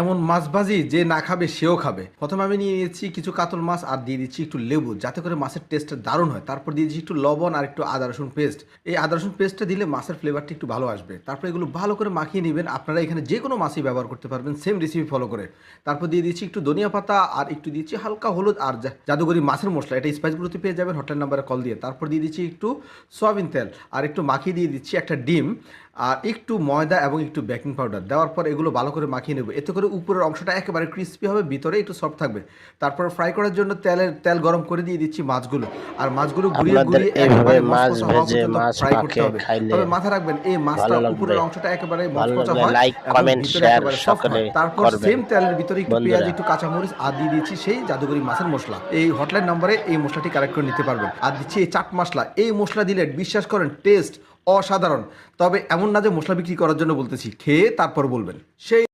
এমন মাছ ভাজি যে না খাবে, সেও খাবে। প্রথমে আমি নিয়ে নিয়েছি কিছু কাতল মাছ আর দিয়ে দিচ্ছি একটু লেবু, যাতে করে মাছের টেস্টটা দারুণ হয়। তারপর দিয়ে দিচ্ছি একটু লবণ আর একটু আদা রসুন পেস্ট এই আদা রসুন পেস্টটা দিলে মাছের ফ্লেভারটা একটু ভালো আসবে। তারপর এগুলো ভালো করে মাখিয়ে নেবেন। আপনারা এখানে যে কোনো মাছই ব্যবহার করতে পারবেন সেম রেসিপি ফলো করে। তারপর দিয়ে দিচ্ছি একটু ধনিয়া পাতা আর একটু দিচ্ছি হালকা হলুদ আর জাদুগরি মাছের মশলা। এটা স্পাইসগুলোতে পেয়ে যাবেন হোটেল নাম্বারে কল দিয়ে। তারপর দিয়ে দিচ্ছি একটু সয়াবিন তেল আর একটু মাখিয়ে দিয়ে দিচ্ছি একটা ডিম। আর একটু ময়দা এবং একটু বেকিং পাউডার। দেওয়ার পর এগুলো ভালো করে মাখিয়ে নেব। এতে করে উপরের অংশটা একেবারে ক্রিস্পি হবে ভিতরে একটু সফট থাকবে। তারপর ফ্রাই করার জন্য তেলের তেল গরম করে দিয়ে দিচ্ছি মাছগুলো। আর মাছগুলো ঘুরিয়ে ঘুরিয়ে একেবারে মাছ ভেজে, মাছ ফ্রাই করতে হবে। তবে মাথায় রাখবেন এই মাছটা উপরের অংশটা একেবারে মচমচে লাগলে হয় share একেবারে soft সকলে তারপর। সেম তেলের ভিতরে একটু পেঁয়াজ একটু কাঁচামরিচ আর দিয়ে দিচ্ছি সেই জাদুগরি মাছের মশলা। এই হটলাইন নম্বরে এই মশলাটি কালেক্ট করে নিতে পারবেন। আর দিচ্ছি এই চাট মশলা। এই মশলা দিলে বিশ্বাস করেন টেস্ট অসাধারণ। তবে এমন না যে মশলা বিক্রি করার জন্য বলতেছি খেয়ে তারপর বলবেন। সেই